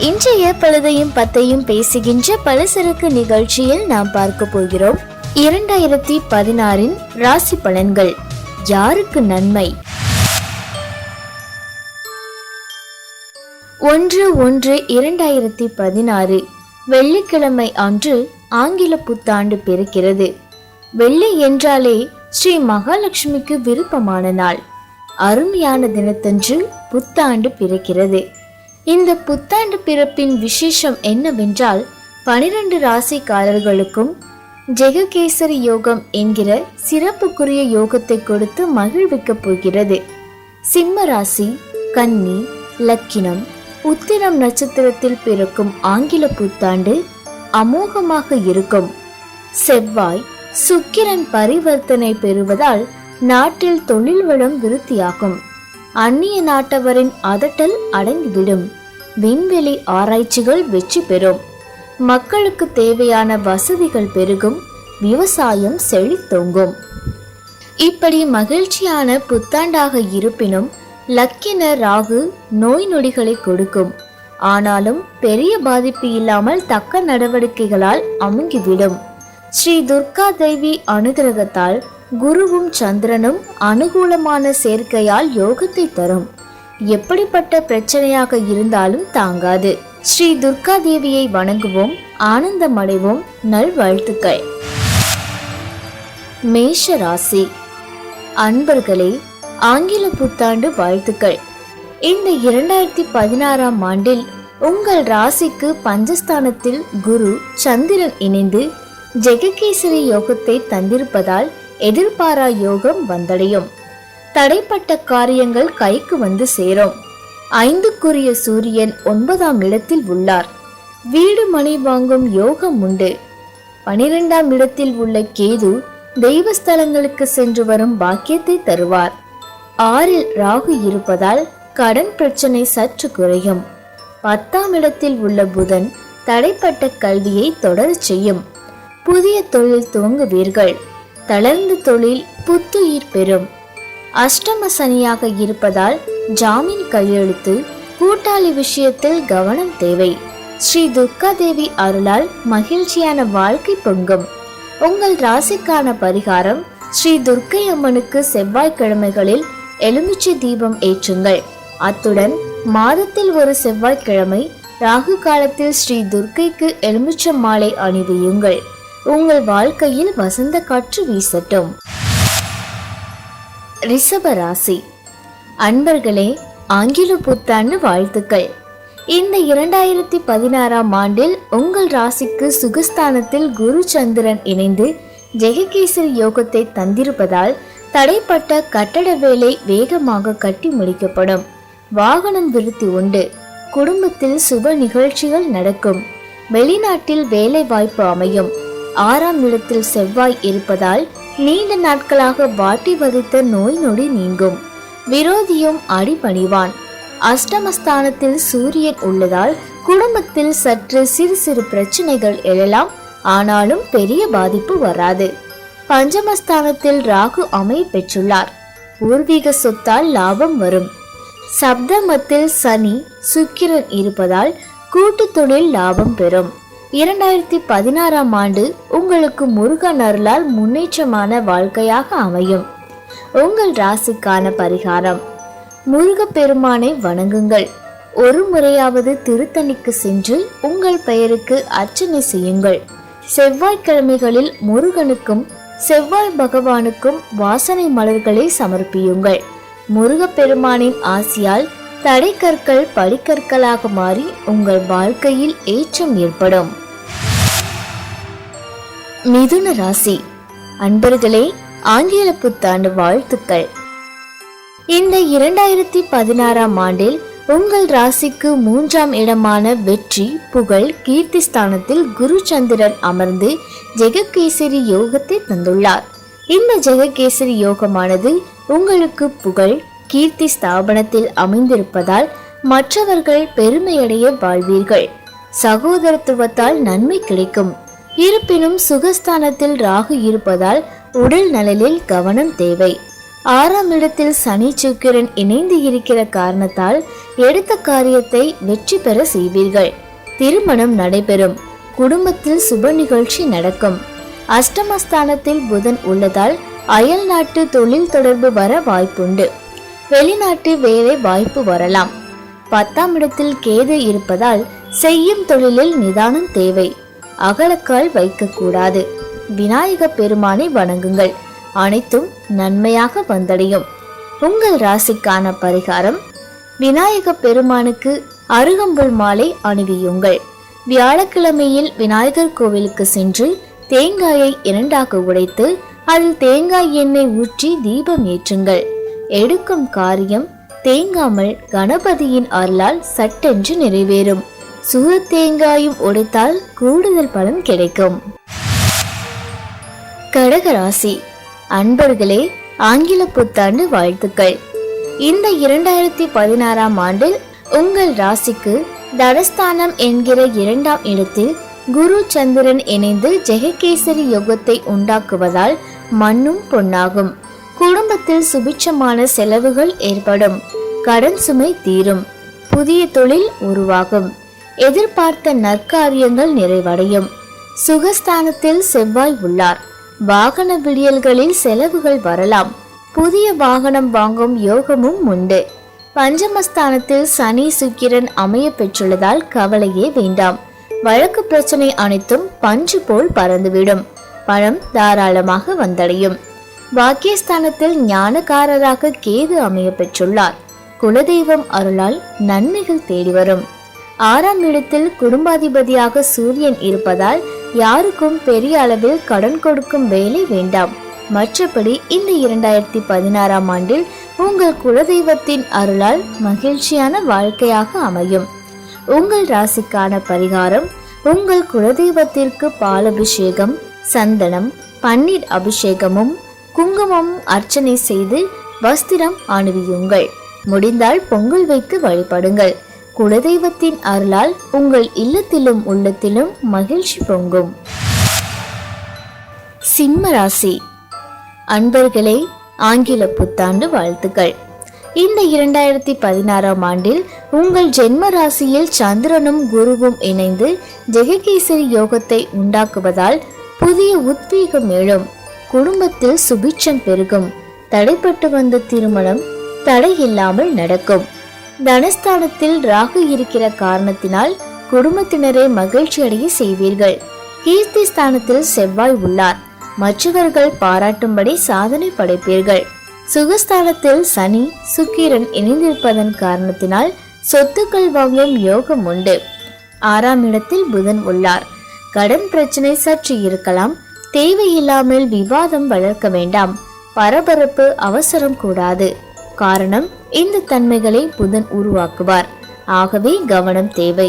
இன்றைய பழுதையும் பத்தையும் பேசுகின்ற பலசரக்கு நிகழ்ச்சியில் நாம் பார்க்க போகிறோம். இரண்டாயிரத்தி பதினாறின் ராசி பலன்கள். யாருக்கு நன்மை? ஒன்று ஒன்று இரண்டாயிரத்தி பதினாறு. வெள்ளிக்கிழமை அன்று ஆங்கில புத்தாண்டு பிறக்கிறது. வெள்ளி என்றாலே ஸ்ரீ மகாலட்சுமிக்கு விருப்பமான நாள். அருமையான தினத்தன்று புத்தாண்டு பிறக்கிறது. இந்த புத்தாண்டு பிறப்பின் விசேஷம் என்னவென்றால் பனிரெண்டு ராசிக்காரர்களுக்கும் ஜெககேசரி யோகம் என்கிற சிறப்புக்குரிய யோகத்தை கொடுத்து மகிழ்விக்கப் போகிறது. சிம்ம ராசி கன்னி லக்கினம் உத்திரம் நட்சத்திரத்தில் பிறக்கும் ஆங்கில புத்தாண்டு அமோகமாக இருக்கும். செவ்வாய் சுக்கிரன் பரிவர்த்தனை பெறுவதால் நாட்டில் தொழில் வளம் விருத்தியாகும். அந்நிய நாட்டவரின் அதட்டல் அடங்கிவிடும். விண்வெளி ஆராய்ச்சிகள் வெற்றி பெறும். மக்களுக்கு தேவையான வசதிகள் பெருகும். விவசாயம் செழித்தோங்கும். இப்படி மகிழ்ச்சியான புத்தாண்டாக இருப்பினும் லக்கின ராகு நோய் நொடிகளை கொடுக்கும். ஆனாலும் பெரிய பாதிப்பு இல்லாமல் தக்க நடவடிக்கைகளால் அமுங்கிவிடும். ஸ்ரீ துர்கா தேவி அனுகிரகத்தால் குருவும் சந்திரனும் அனுகூலமான சேர்க்கையால் யோகத்தை தரும். எப்படிப்பட்ட பிரச்சனையாக இருந்தாலும் தாங்காது. ஸ்ரீ துர்கா தேவியை வணங்குவோம் ஆனந்தமடைவோம். நல்வாழ்த்துக்கள். மேஷ ராசி அன்பர்களே ஆங்கில புத்தாண்டு வாழ்த்துக்கள். இந்த இரண்டாயிரத்தி பதினாறாம் ஆண்டில் உங்கள் ராசிக்கு பஞ்சஸ்தானத்தில் குரு சந்திரன் இணைந்து ஜெககேசரி யோகத்தை தந்திருப்பதால் எதிர்பாரா யோகம் வந்தடையும். தடைப்பட்ட காரியங்கள் கைக்கு வந்து சேரும். ஐந்துக்குரிய சூரியன் ஒன்பதாம் இடத்தில் உள்ளார். வீடு மனை வாங்கும் யோகம் உண்டு. பனிரெண்டாம் இடத்தில் உள்ள கேது தெய்வஸ்தலங்களுக்கு சென்று வரும் பாக்கியத்தை தருவார். ஆறில் ராகு இருப்பதால் கடன் பிரச்சனை சற்று குறையும். பத்தாம் இடத்தில் உள்ள புதன் தடைப்பட்ட கல்வியை தொடர் செய்யும். புதிய தொழில் துவங்குவீர்கள். தளர்ந்த தொழில் புத்துயிர் பெறும். அஷ்டம சனியாக இருப்பதால் ஜாமீன் கையெழுத்து கூட்டாளி விஷயத்தில் கவனம் தேவை. ஸ்ரீ துர்கா தேவி அருளால் மகிழ்ச்சியான வாழ்க்கை பொங்கும். உங்கள் ராசிக்கான பரிகாரம் ஸ்ரீ துர்க்கை அம்மனுக்கு செவ்வாய்க்கிழமைகளில் எலுமிச்சை தீபம் ஏற்றுங்கள். அத்துடன் மாதத்தில் ஒரு செவ்வாய்க்கிழமை ராகு காலத்தில் ஸ்ரீ துர்க்கைக்கு எலுமிச்சை மாலை அணிவியுங்கள். உங்கள் வாழ்க்கையில் வசந்த காற்று வீசட்டும். ரிஷபராசி அன்பர்களே ஆங்கில புத்தாண்டு வாழ்த்துக்கள். இந்த இரண்டாயிரத்தி பதினாறாம் ஆண்டில் உங்கள் ராசிக்கு சுகஸ்தானத்தில் குரு சந்திரன் இணைந்து ஜெககேசரி யோகத்தை தந்திருப்பதால் தடைப்பட்ட கட்டட வேலை வேகமாக கட்டி முடிக்கப்படும். வாகனம் விருத்தி உண்டு. குடும்பத்தில் சுப நிகழ்ச்சிகள் நடக்கும். வெளிநாட்டில் வேலை வாய்ப்பு அமையும். ஆறாம் இடத்தில் செவ்வாய் இருப்பதால் நீண்ட நாட்களாக வாட்டி வதைத்த நோய் நொடி நீங்கும். விரோதியும் அடிபணிவான். அஷ்டமஸ்தானத்தில் சூரியன் உள்ளதால் குடும்பத்தில் சற்று சிறு சிறு பிரச்சனைகள் எழலாம். ஆனாலும் பெரிய பாதிப்பு வராது. பஞ்சமஸ்தானத்தில் ராகு அமை பெற்றுள்ளார். பூர்வீக சொத்தால் லாபம் வரும். சப்தமத்தில் சனி சுக்கிரன் இருப்பதால் கூட்டு தொழில் லாபம் பெறும். இரண்டாயிரத்தி பதினாறாம் ஆண்டு உங்களுக்கு முருகன் அருளால் முன்னேற்றமான வாழ்க்கையாக அமையும். உங்கள் ராசிக்கான பரிகாரம். முருகப்பெருமானை வணங்குங்கள். ஒரு முறையாவது திருத்தணிக்கு சென்று உங்கள் பெயருக்கு அர்ச்சனை செய்யுங்கள். செவ்வாய்க்கிழமைகளில் முருகனுக்கும் செவ்வாய் பகவானுக்கும் வாசனை மலர்களை சமர்ப்பியுங்கள். முருகப்பெருமானின் ஆசியால் தடைக்கற்கள் படிக்கற்களாக மாறி உங்கள் வாழ்க்கையில் ஏற்றம் ஏற்படும். மிதுன ராசி. அன்பர்களே ஆங்கில புத்தாண்டு வாழ்த்துக்கள். இந்த இரண்டாயிரத்தி பதினாறாம் ஆண்டில் உங்கள் ராசிக்கு மூன்றாம் இடமான வெற்றி புகழ் கீர்த்தி ஸ்தானத்தில் குரு சந்திரன் அமர்ந்து ஜெககேசரி யோகத்தை தந்துள்ளார். இந்த ஜெககேசரி யோகமானது உங்களுக்கு புகழ் கீர்த்தி ஸ்தாபனத்தில் அமைந்திருப்பதால் மற்றவர்கள் பெருமையடைய வாழ்வீர்கள். சகோதரத்துவத்தால் நன்மை கிடைக்கும். இருப்பினும் சுகஸ்தானத்தில் ராகு இருப்பதால் உடல் நலனில் கவனம் தேவை. ஆறாம் இடத்தில் சனி சுக்கிரன் இணைந்து இருக்கிற காரணத்தால் எடுத்த காரியத்தை வெற்றி பெற செய்வீர்கள். திருமணம் நடைபெறும். குடும்பத்தில் சுப நிகழ்ச்சி நடக்கும். அஷ்டமஸ்தானத்தில் புதன் உள்ளதால் அயல் நாட்டு தொழில் தொடர்பு வர வாய்ப்புண்டு. வெளிநாட்டு வேலை வாய்ப்பு வரலாம். பத்தாம் இடத்தில் கேது இருப்பதால் செய்யும் தொழிலில் நிதானம் தேவை. அகலக்கால் வைக்கக்கூடாது. விநாயக பெருமானை வணங்குங்கள். அனைத்தும் நன்மையாக வந்தடையும். உங்கள் ராசிக்கான பரிகாரம் விநாயக பெருமானுக்கு அருகம்புல் மாலை அணிவியுங்கள். வியாழக்கிழமையில் விநாயகர் கோவிலுக்கு சென்று தேங்காயை இரண்டாக உடைத்து அதில் தேங்காய் எண்ணெய் ஊற்றி தீபம் ஏற்றுங்கள். எடுக்கும் காரியம் தேங்காமல் கணபதியின் அருளால் சட்டென்று நிறைவேறும். சுகு தேங்காயும் உடைத்தால் கூடுதல் பலன் கிடைக்கும். கடகராசி அன்பர்களே ஆங்கில புத்தாண்டு வாழ்த்துக்கள். இந்த இரண்டாயிரத்தி பதினாறாம் ஆண்டில் உங்கள் ராசிக்கு தனஸ்தானம் என்கிற இரண்டாம் இடத்தில் குரு சந்திரன் இணைந்து ஜெககேசரி யோகத்தை உண்டாக்குவதால் மண்ணும் பொன்னாகும். குடும்பத்தில் சுபிட்சமான செலவுகள் ஏற்படும். கடன் சுமை தீரும். புதிய தொழில் உருவாகும். எதிர்பார்த்த நற்காரியங்கள் நிறைவடையும். சுகஸ்தானத்தில் செவ்வாய் உள்ளார். வாகன விடியல்களில் செலவுகள் வரலாம். புதிய வாகனம் வாங்கும் யோகமும் உண்டு. பஞ்சமஸ்தானத்தில் சனி சுக்கிரன் அமைய பெற்றுள்ளதால் கவலையே வேண்டாம். வழக்கு பிரச்சனை அனைத்தும் பஞ்சு போல் பறந்துவிடும். பழம் தாராளமாக வந்தடையும். பாக்கியஸ்தானத்தில் ஞானக்காரராக கேது அமைய பெற்றுள்ளார். குலதெய்வம் அருளால் நன்மைகள் தேடி வரும் ஆறாம் இடத்தில் குடும்பாதிபதியாக சூரியன் இருப்பதால் யாருக்கும் பெரிய அளவில் கடன் கொடுக்கும் வேலை வேண்டாம். மற்றபடி இந்த இரண்டாயிரத்தி பதினாறாம் ஆண்டில் உங்கள் குலதெய்வத்தின் அருளால் மகிழ்ச்சியான வாழ்க்கையாக அமையும். உங்கள் ராசிக்கான பரிகாரம் உங்கள் குலதெய்வத்திற்கு பாலபிஷேகம் சந்தனம் பன்னீர் அபிஷேகமும் குங்குமம் அர்ச்சனை செய்து வஸ்திரம் அணிவியுங்கள். முடிந்தால் பொங்கல் வைத்து வழிபடுங்கள். குலதெய்வத்தின் அருளால் உங்கள் இல்லத்திலும் உள்ளத்திலும் மகிழ்ச்சி பொங்கும். சிம்ம ராசி. அன்பர்களே ஆங்கில புத்தாண்டு வாழ்த்துக்கள். இந்த இரண்டாயிரத்தி பதினாறாம் ஆண்டில் உங்கள் ஜென்ம ராசியில் சந்திரனும் குருவும் இணைந்து ஜெககேசரி யோகத்தை உண்டாக்குவதால் புதிய உத்வேகம் எழும். குடும்பத்தில் சுபிட்சம் பெருகும். தடைப்பட்டு வந்த திருமணம் தடையில்லாமல் நடக்கும். தனஸ்தானத்தில் ராகு இருக்கிற காரணத்தினால் குடும்பத்தினரை மகிழ்ச்சியடைய செய்வீர்கள். கீர்த்தி ஸ்தானத்தில் செவ்வாய் உள்ளார். மற்றவர்கள் பாராட்டும்படி சாதனை படைப்பீர்கள். சுகஸ்தானத்தில் சனி சுக்கிரன் இணைந்திருப்பதன் காரணத்தினால் சொத்துக்கள் வாங்கும் யோகம் உண்டு. ஆறாம் இடத்தில் புதன் உள்ளார். கடன் பிரச்சனை சற்று இருக்கலாம். தேவையில்லாமல் விவாதம் வளர்க்க வேண்டாம். பரபரப்பு அவசரம் கூடாது. காரணம் இந்த தன்மைகளை புதன் உருவாக்குவார். ஆகவே கவனம் தேவை.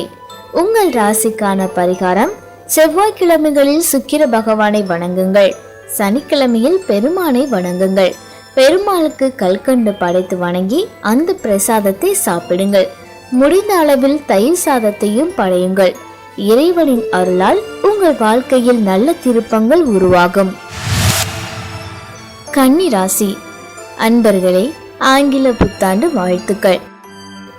உங்கள் ராசிக்கான பரிகாரம் செவ்வாய்க்கிழமைகளில் சுக்கிர பகவானை வணங்குங்கள். சனிக்கிழமையில் பெருமானை வணங்குங்கள். பெருமாளுக்கு கல்கண்டு படைத்து வணங்கி அந்த பிரசாதத்தை சாப்பிடுங்கள். முடிந்த அளவில் தயிர் சாதத்தையும் படையுங்கள். இறைவனின் அருளால் உங்கள் வாழ்க்கையில் நல்ல திருப்பங்கள் உருவாகும். கன்னி ராசி அன்பர்களே ஆங்கில புத்தாண்டு வாழ்த்துக்கள்.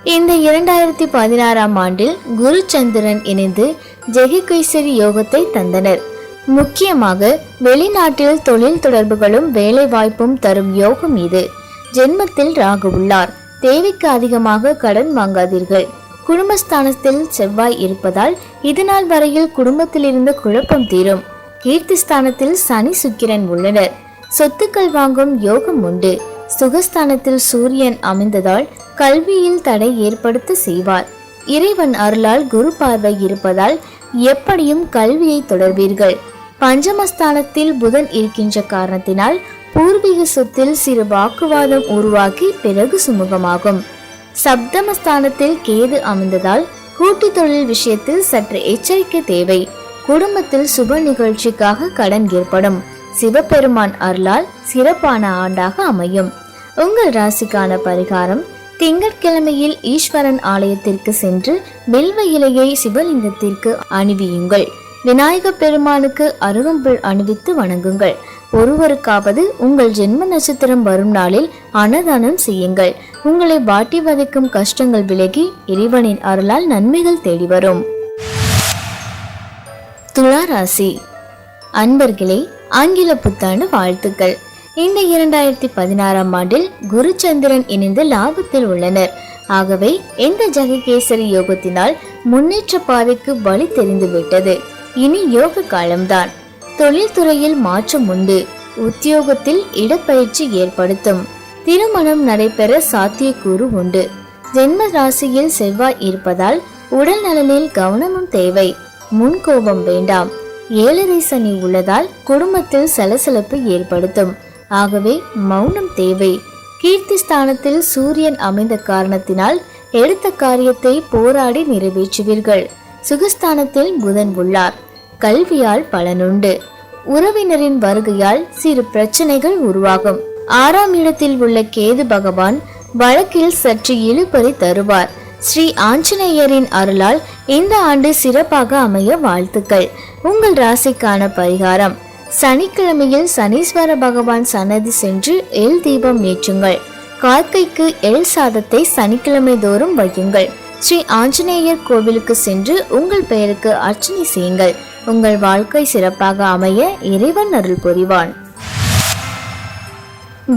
இந்த இரண்டாயிரத்தி பதினாறாம் ஆண்டில் குரு சந்திரன் இணைந்து ஜெகிகைசரி யோகத்தை தந்தனர். முக்கியமாக வெளிநாட்டில் தொழில் தொடர்புகளும் வேலை வாய்ப்பும் தரும் யோகம் இது. ஜென்மத்தில் ராகு உள்ளார். தேவைக்கு அதிகமாக கடன் வாங்காதீர்கள். குடும்பஸ்தானத்தில் செவ்வாய் இருப்பதால் இதுநாள் வரையில் குடும்பத்தில் இருந்த குழப்பம் தீரும். கீர்த்தி ஸ்தானத்தில் சனி சுக்கிரன் உள்ளனர். சொத்துக்கள் வாங்கும் யோகம் உண்டு. சுகஸ்தானத்தில் சூரியன் அமைந்ததால் கல்வியில் தடை ஏற்படுத்த செய்வார். இறைவன் அருளால் குரு பார்வை இருப்பதால் எப்படியும் கல்வியை தொடர்வீர்கள். பஞ்சமஸ்தானத்தில் புதன் இருக்கின்ற காரணத்தினால் பூர்வீக சொத்தில் சிறு வாக்குவாதம் உருவாக்கி பிறகு சுமூகமாகும். சப்தமஸ்தானத்தில் கேது அமைந்ததால் கூட்டு தொழில் விஷயத்தில் சற்று எச்சரிக்கை தேவை. குடும்பத்தில் சுப நிகழ்ச்சிக்காக கடன் ஏற்படும். சிவபெருமான் அருளால் சிறப்பான ஆண்டாக அமையும். உங்கள் ராசிக்கான பரிகாரம் திங்கட்கிழமையில் ஈஸ்வரன் ஆலயத்திற்கு சென்று வெல்வ இலையை சிவலிங்கத்திற்கு அணிவியுங்கள். விநாயக பெருமானுக்கு அருகம்புல் அணிவித்து வணங்குங்கள். ஒருவருக்காவது உங்கள் ஜென்ம நட்சத்திரம் வரும் நாளில் அன்னதானம் செய்யுங்கள். உங்களை வாட்டி வதைக்கும் கஷ்டங்கள் விலகி இறைவனின் அருளால் நன்மைகள் தேடி வரும். துலா ராசி அன்பர்களே ஆங்கில புத்தாண்டு வாழ்த்துக்கள். இந்த இரண்டாயிரத்தி பதினாறாம் ஆண்டில் குருச்சந்திரன் இணைந்து லாபத்தில் உள்ளனர். ஆகவே இந்த ஜெககேசரி யோகத்தினால் முன்னேற்ற பாதைக்கு வழி தெரிந்துவிட்டது? இனி யோக காலம்தான். தொழில்துறையில் மாற்றம் உண்டு. உத்தியோகத்தில் இடப்பயிற்சி ஏற்படுத்தும். திருமணம் நடைபெற சாத்தியக்கூறு உண்டு. ஜென்ம ராசியில் செவ்வாய் இருப்பதால் உடல் நலனில் கவனமும் தேவை. முன்கோபம் வேண்டாம். ஏழரை சனி உள்ளதால் குடும்பத்தில் சலசலப்பு ஏற்படுத்தும். ஆகவே மௌனம் தேவை. கீர்த்தி ஸ்தானத்தில் சூரியன் அமைந்த காரணத்தினால் எடுத்த காரியத்தை போராடி நிறைவேற்றுவீர்கள். சுகஸ்தானத்தில் புதன் உள்ளார். கல்வியால் பலனுண்டு. உறவினரின் வருகையால் சிறு பிரச்சனைகள் உருவாகும். ஆறாம் இடத்தில் உள்ள கேது பகவான் வழக்கில் சற்று இழுபறி தருவார். ஸ்ரீ ஆஞ்சநேயரின் அருளால் இந்த ஆண்டு சிறப்பாக அமைய வாழ்த்துக்கள். உங்கள் ராசிக்கான பரிகாரம். சனிக்கிழமையில் சனீஸ்வர பகவான் சன்னதி சென்று எல் தீபம் ஏற்றுங்கள். கார்க்கைக்கு எல் சாதத்தை சனிக்கிழமை தோறும் வையுங்கள். ஸ்ரீ ஆஞ்சநேயர் கோவிலுக்கு சென்று உங்கள் பெயருக்கு அர்ச்சனை செய்யுங்கள். உங்கள் வாழ்க்கை சிறப்பாக அமைய இறைவன் அருள் புரிவான்.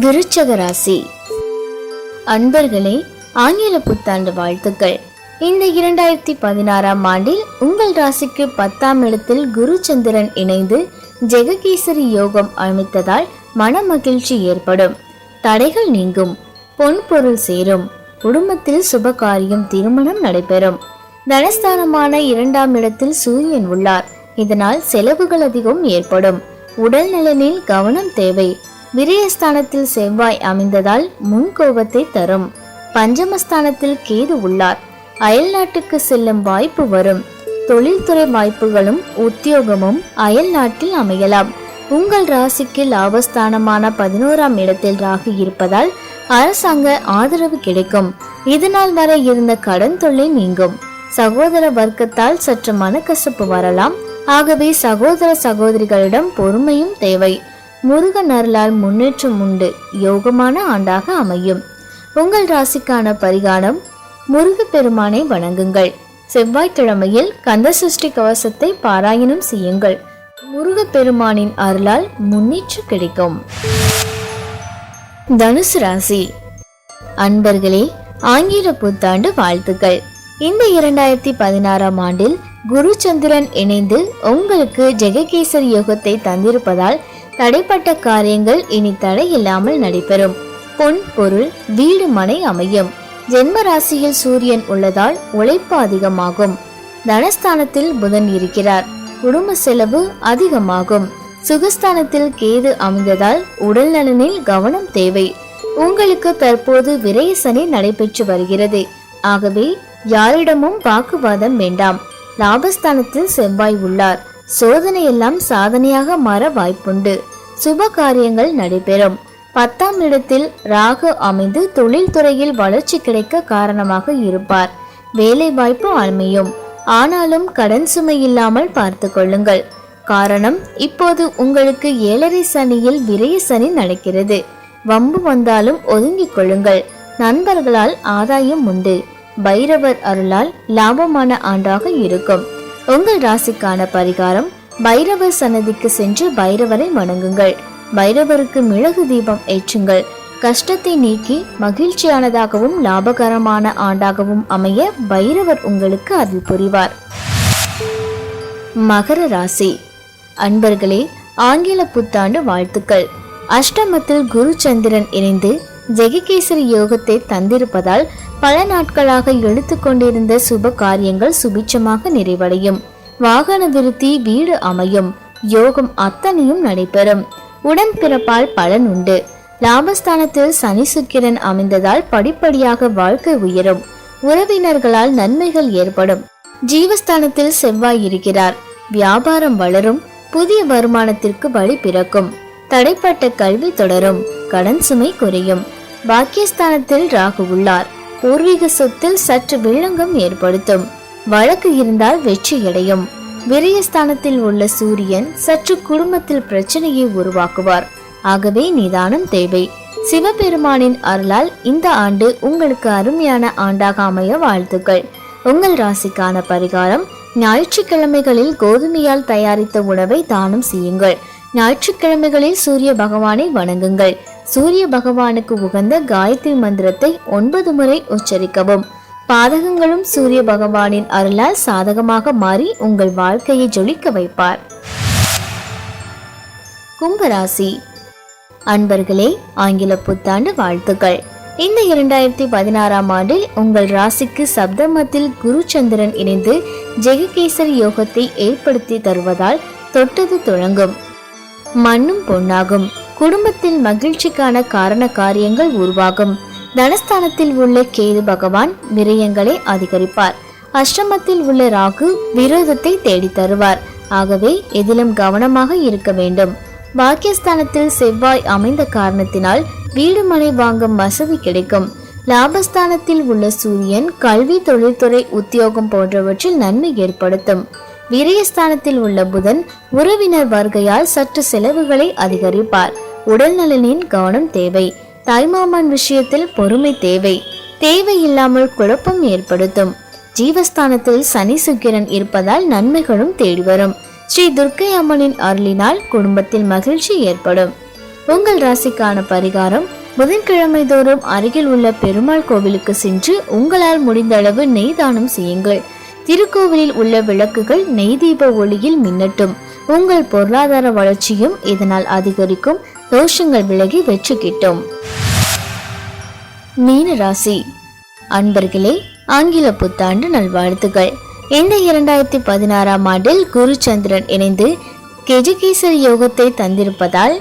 விருச்சக ராசி. அன்பர்களே ஆங்கில புத்தாண்டு வாழ்த்துக்கள். இந்த இரண்டாயிரத்தி பதினாறாம் ஆண்டில் உங்கள் ராசிக்கு பத்தாம் இடத்தில் குரு சந்திரன் இணைந்து ஜெககேசரி யோகம் அமைத்ததால் மன மகிழ்ச்சி ஏற்படும். தடைகள் நீங்கும். பொன் பொருள் சேரும். குடும்பத்தில் சுப காரியம் திருமணம் நடைபெறும். தனஸ்தானமான இரண்டாம் இடத்தில் சூரியன் உள்ளார். இதனால் செலவுகள் அதிகம் ஏற்படும். உடல் நலனில் கவனம் தேவை. விரயஸ்தானத்தில் செவ்வாய் அமைந்ததால் முன் கோபத்தை தரும். பஞ்சமஸ்தானத்தில் கேது உள்ளார். அயல்நாட்டுக்கு செல்லும் வாய்ப்பு வரும். தொழில்துறை வாய்ப்புகளும் உத்தியோகமும் அயல் நாட்டில் அமையலாம். உங்கள் ராசிக்கு லாபஸ்தானமான பதினோராம் இடத்தில் ராகு இருப்பதால் அரசாங்க ஆதரவு கிடைக்கும். இதனால் வரை இருந்த கடன் தொல்லை நீங்கும். சகோதர வர்க்கத்தால் சற்று மனக்கசப்பு வரலாம். ஆகவே சகோதர சகோதரிகளிடம் பொறுமையும் தேவை. முருகன் அருளால் முன்னேற்றம் உண்டு. யோகமான ஆண்டாக அமையும். உங்கள் ராசிக்கான பரிகாரம் முருகப்பெருமானை வணங்குங்கள். செவ்வாய்க்கிழமையில் கந்தசஷ்டி கவசத்தை பாராயணம் செய்யுங்கள். முருகப்பெருமானின் அருளால் முன்னேற்றம் கிடைக்கும். தனுசு ராசி. அன்பர்களே ஆங்கில புத்தாண்டு வாழ்த்துக்கள். இந்த இரண்டாயிரத்தி பதினாறாம் ஆண்டில் குரு சந்திரன் இணைந்து உங்களுக்கு ஜெககேசரி யோகத்தை தந்திருப்பதால் தடைப்பட்ட காரியங்கள் இனி தடை இல்லாமல் நடைபெறும். பொன் பொருள் வீடு மனை அமையும். ஜென்ம ராசியில் சூரியன் உள்ளதால் உழைப்பு அதிகமாகும். தனஸ்தானத்தில் புதன் இருக்கிறார். குடும்ப செலவு அதிகமாகும். சுகஸ்தானத்தில் கேது அமைந்ததால் உடல் நலனில் கவனம் தேவை. உங்களுக்கு தற்போது விரைய சனி நடைபெற்று வருகிறது. ஆகவே யாரிடமும் வாக்குவாதம் வேண்டாம். லாபஸ்தானத்தில் செவ்வாய் உள்ளார். சோதனையெல்லாம் சாதனையாக மாற வாய்ப்புண்டு. சுப காரியங்கள் நடைபெறும். பத்தாம் இடத்தில் ராகு அமைந்து தொழில்துறையில் வளர்ச்சி கிடைக்க காரணமாக இருப்பார். வேலை வாய்ப்பு அமையும் ஆனாலும் கடன் சுமை இல்லாமல் பார்த்து கொள்ளுங்கள். காரணம் இப்போது உங்களுக்கு ஏழரை சனியில் விரைய சனி நடக்கிறது. வம்பு வந்தாலும் ஒதுங்கிக் கொள்ளுங்கள். நண்பர்களால் ஆதாயம் உண்டு. பைரவர் அருளால் லாபமான ஆண்டாக இருக்கும். உங்கள் ராசிக்கான பரிகாரம் பைரவர் சன்னதிக்கு சென்று பைரவரை வணங்குங்கள். பைரவருக்கு மிளகு தீபம் ஏற்றுங்கள். கஷ்டத்தை நீக்கி மகிழ்ச்சியானதாகவும் லாபகரமான ஆண்டாகவும் அமைய பைரவர் உங்களுக்கு அருள் புரிவார். மகர ராசி. அன்பர்களே ஆங்கில புத்தாண்டு வாழ்த்துக்கள். அஷ்டமத்தில் குரு சந்திரன் இணைந்து ஜெககேசரி யோகத்தை தந்திருப்பதால் பல நாட்களாக எழுத்து கொண்டிருந்த சுப காரியங்கள் சுபிச்சமாக நிறைவடையும். வாகன விருத்தி வீடு அமையும். யோகம் அத்தனையும் நடைபெறும். உடன்பிறப்பால் பலன் உண்டு. லாபஸ்தானத்தில் சனி சுக்கிரன் அமைந்ததால் படிப்படியாக வாழ்க்கை உயரும். உறவினர்களால் நன்மைகள் ஏற்படும். ஜீவஸ்தானத்தில் செவ்வாய் இருக்கிறார். வியாபாரம் வளரும். புதிய வருமானத்திற்கு வழி பிறக்கும். தடைப்பட்ட கல்வி தொடரும். கடன் சுமை குறையும். பாக்கியஸ்தானத்தில் ராகு உள்ளார். பூர்வீக சொத்தில் சற்று வில்லங்கம் ஏற்படுத்தும். வழக்கு இருந்தால் வெற்றியடையும். விரயஸ்தானத்தில் உள்ள சூரியன் சற்று குடும்பத்தில் பிரச்சனையை உருவாக்குவார். ஆகவே நிதானம் தேவை. சிவபெருமானின் அருளால் இந்த ஆண்டு உங்களுக்கு அருமையான ஆண்டாக அமைய வாழ்த்துக்கள். உங்கள் ராசிக்கான பரிகாரம் ஞாயிற்றுக்கிழமைகளில் கோதுமையால் தயாரித்த உணவை தானம் செய்யுங்கள். ஞாயிற்றுக்கிழமைகளில் சூரிய பகவானை வணங்குங்கள். சூரிய பகவானுக்கு உகந்த காயத்ரி மந்திரத்தை ஒன்பது முறை உச்சரிக்கவும். பாதகங்களும் சூரிய பகவானின் அருளால் சாதகமாக மாறி உங்கள் வாழ்க்கையை ஜொலிக்க வைப்பார். கும்பராசி. அன்பர்களே ஆங்கில புத்தாண்டு வாழ்த்துக்கள். இந்த இரண்டாயிரத்தி பதினாறாம் ஆண்டில் உங்கள் ராசிக்கு சப்தமத்தில் குரு சந்திரன் இணைந்து ஜெககேசரி யோகத்தை ஏற்படுத்தி தருவதால் தொட்டது தொடங்கும். மண்ணும் பொன்னாகும். குடும்பத்தில் மகிழ்ச்சிக்கான காரண காரியங்கள் உருவாகும். தனஸ்தானத்தில் உள்ள கேது பகவான் விரயங்களை அதிகரிப்பார். அஷ்டமத்தில் உள்ள ராகு விரோதத்தை தேடி தருவார். ஆகவே எதிலும் கவனமாக இருக்க வேண்டும். பாக்கியஸ்தானத்தில் செவ்வாய் அமைந்த காரணத்தினால் வீடு மனை வாங்கும் வசதி கிடைக்கும். லாபஸ்தானத்தில் உள்ள சூரியன் கல்வி தொழில்துறை உத்தியோகம் போன்றவற்றில் நன்மை ஏற்படுத்தும். விரயஸ்தானத்தில் உள்ள புதன் உறவினர் வருகையால் சற்று செலவுகளை அதிகரிப்பார். உடல் நலனின் கவனம் தேவை. தாய்மாமன் விஷயத்தில் பொறுமை தேவை. தேவையில்லாமல் குழப்பம் ஏற்படுத்தும். ஜீவஸ்தானத்தில் சனி சுக்கிரன் இருப்பதால் நன்மைகளும் தேடி வரும். ஸ்ரீ துர்க்கை அம்மனின் அருளினால் குடும்பத்தில் மகிழ்ச்சி ஏற்படும். உங்கள் ராசிக்கான பரிகாரம் புதன்கிழமை தோறும் அருகில் உள்ள பெருமாள் கோவிலுக்கு சென்று உங்களால் முடிந்த அளவு நெய் தானம் செய்யுங்கள். திருக்கோவிலில் உள்ள விளக்குகள் நெய் தீப ஒளியில் மின்னட்டும். உங்கள் பொருளாதார வளர்ச்சியும் இதனால் அதிகரிக்கும். தோஷங்கள் விலகி வெற்றி கிட்டும் மீன ராசி அன்பர்களே ஆங்கில புத்தாண்டு நல்வாழ்த்துகள் இந்த இரண்டாயிரத்தி பதினாறாம் ஆண்டில் குரு சந்திரன் இணைந்து கெஜகேசர் யோகத்தை தந்திருப்பதால்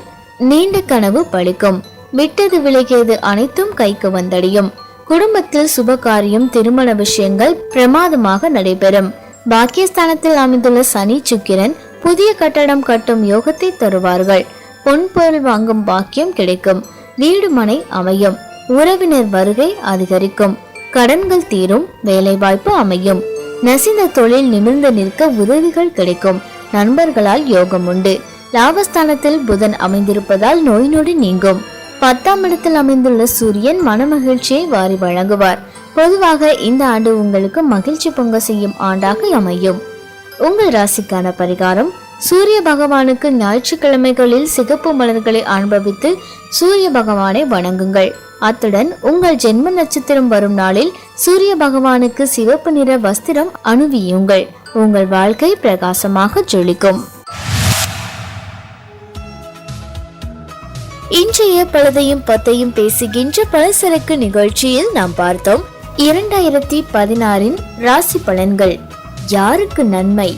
நீண்ட கனவு பழிக்கும். விட்டது விலகியது அனைத்தும் கைக்கு வந்தடையும். குடும்பத்தில் சுபகாரியம் திருமண விஷயங்கள் பிரமாதமாக நடைபெறும். பாக்கியஸ்தானத்தில் அமைந்துள்ள சனி சுக்கிரன் புதிய கட்டடம் கட்டும் யோகத்தை தருவார்கள். பொன் பொருள் வாங்கும் பாக்கியம் கிடைக்கும். வீடு மனை அமையும். உறவினர் வருகை அதிகரிக்கும். கடன்கள் தீரும் வேலைவாய்ப்பு அமையும். நசிந்த தொழில் நிமிர்ந்து நிற்க உதவிகள் கிடைக்கும். நண்பர்களால் யோகம் உண்டு. லாபஸ்தானத்தில் புதன் அமைந்திருப்பதால் நோய் நொடி நீங்கும். பத்தாம் இடத்தில் அமைந்துள்ள சூரியன் மனமகிழ்ச்சியை வாரி வழங்குவார். பொதுவாக இந்த ஆண்டு உங்களுக்கு மகிழ்ச்சி பொங்க செய்யும் ஆண்டாக அமையும். உங்கள் ராசிக்கான பரிகாரம் சூரிய பகவானுக்கு ஞாயிற்றுக்கிழமைகளில் சிகப்பு மலர்களை அனுபவித்து சூரிய பகவானை வணங்குங்கள். அத்துடன் உங்கள் ஜென்ம நட்சத்திரம் வரும் நாளில் சூரிய பகவானுக்கு சிவப்பு நிற வஸ்திரம் அணுவியுங்கள். உங்கள் வாழ்க்கை பிரகாசமாக ஜொலிக்கும். இன்றைய பழுதையும் பத்தையும் பேசுகின்ற பலசரக்கு நிகழ்ச்சியில் நாம் பார்த்தோம். இரண்டாயிரத்தி பதினாறின் ராசி பலன்கள். யாருக்கு நன்மை?